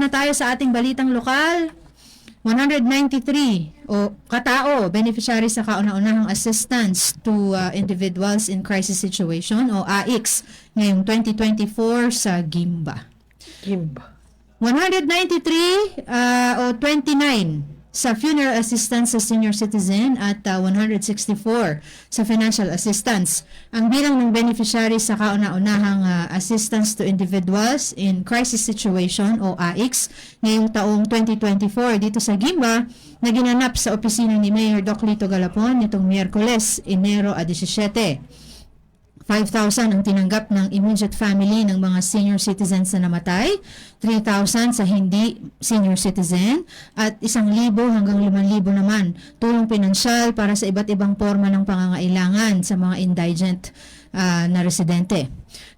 na tayo sa ating balitang lokal. 193 o katao beneficiary sa kauna-unahang assistance to uh, individuals in crisis situation o AICS ngayong 2024 sa Gimba. Gimba. 193 uh, o 29 sa funeral assistance sa senior citizen at uh, 164 sa financial assistance. Ang bilang ng beneficiary sa kauna-unahang uh, assistance to individuals in crisis situation o AICS ngayong taong 2024 dito sa Gimba na ginanap sa opisina ni Mayor Doc Lito Galapon nitong Miyerkules, Enero 17. 5,000 ang tinanggap ng immediate family ng mga senior citizens na namatay, 3,000 sa hindi senior citizen, at 1,000 hanggang 5,000 naman tulong pinansyal para sa iba't ibang forma ng pangangailangan sa mga indigent ah, na residente.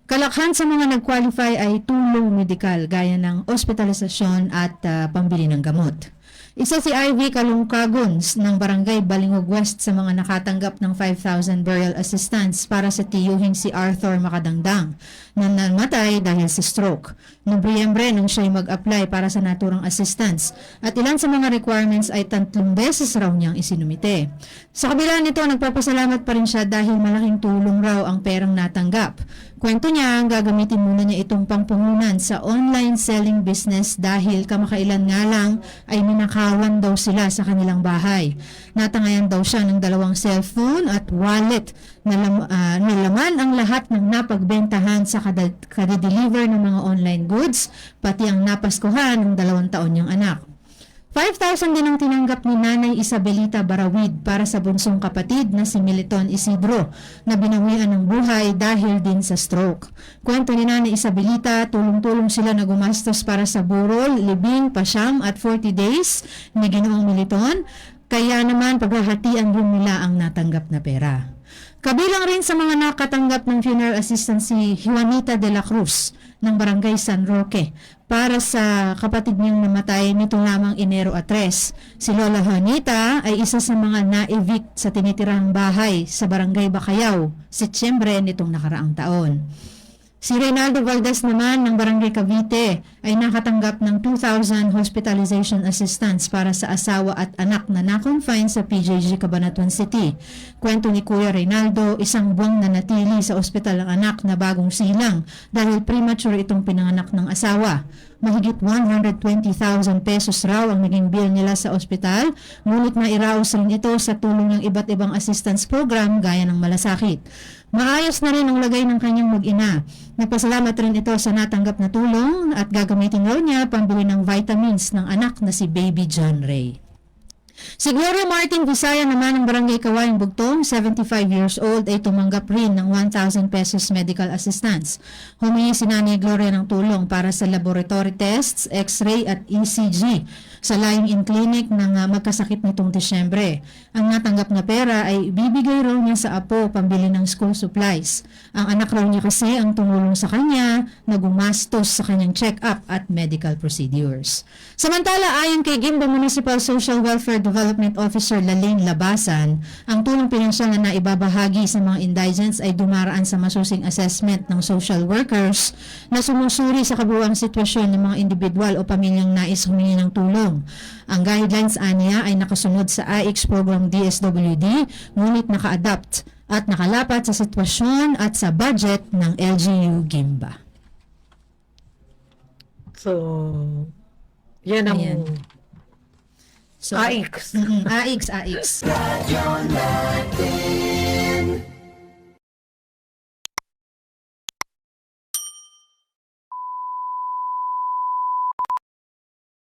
Kalakhan sa mga nag-qualify ay tulong medikal gaya ng ospitalisasyon at ah, pambili ng gamot. Isa si Ivy Kalungkagons ng Barangay Balingog West sa mga nakatanggap ng 5,000 burial assistance para sa tiyuhing si Arthur Makadangdang na namatay dahil sa stroke. Nobyembre nang siya'y mag-apply para sa naturang assistance at ilan sa mga requirements ay tatlong beses raw niyang isinumite. Sa kabila nito, nagpapasalamat pa rin siya dahil malaking tulong raw ang perang natanggap. Kwento niya, gagamitin muna niya itong pangpungunan sa online selling business dahil kamakailan nga lang ay ninakawan daw sila sa kanilang bahay. Natangayan daw siya ng dalawang cellphone at wallet na, lam, ah, na laman ang lahat ng napagbentahan sa kada, kada-deliver ng mga online goods, pati ang napaskuhan ng dalawang taon niyang anak. 5,000 din ang tinanggap ni Nanay Isabelita Barawid para sa bunsong kapatid na si Militon Isidro na binawian ng buhay dahil din sa stroke. Kwento ni Nanay Isabelita, tulong-tulong sila na gumastos para sa burol, libing, pasyam at 40 days ni Ginoong Militon. Kaya naman paghahatian din nila ang natanggap na pera. Kabilang rin sa mga nakatanggap ng funeral assistance si Juanita de la Cruz ng Barangay San Roque para sa kapatid niyang namatay nito lamang Enero 3. Si Lola Juanita ay isa sa mga na-evict sa tinitirahang bahay sa Barangay Bacayao, Setyembre nitong nakaraang taon. Si Reynaldo Valdez naman ng Barangay Cavite ay nakatanggap ng 2,000 hospitalization assistance para sa asawa at anak na na-confine sa PJG Cabanatuan City. Kwento ni Kuya Reynaldo, isang buwang na natili sa ospital ang anak na bagong silang dahil premature itong pinanganak ng asawa. Mahigit 120,000 pesos raw ang naging bill nila sa ospital, ngunit nairaos rin ito sa tulong ng iba't ibang assistance program gaya ng malasakit. Maayos na rin ang lagay ng kanyang mag-ina. Nagpasalamat rin ito sa natanggap na tulong at gagamitin raw niya pambili ng vitamins ng anak na si Baby John Ray. Si Gloria Martin Visaya naman ng Barangay Kawayang Bugtong, 75 years old, ay tumanggap rin ng 1,000 pesos medical assistance. Humingi si Nanay Gloria ng tulong para sa laboratory tests, x-ray at ECG sa lying-in clinic ng ah, magkasakit nitong Disyembre. Ang natanggap na pera ay bibigay raw niya sa apo pambili ng school supplies. Ang anak raw niya kasi ang tumulong sa kanya na gumastos sa kanyang check-up at medical procedures. Samantala, ayon kay Gimba Municipal Social Welfare Development Officer Lalaine Labasan, ang tulong pinansyal na naibabahagi sa mga indigents ay dumaraan sa masusing assessment ng social workers na sumusuri sa kabuuang sitwasyon ng mga individual o pamilyang nais humingi ng tulong. Ang guidelines aniya ay nakasunod sa AIX program DSWD, ngunit naka-adapt at nakalapat sa sitwasyon at sa budget ng LGU Gimba. So, yan ang Ayan. So, AIX. Mm, AIX, AIX.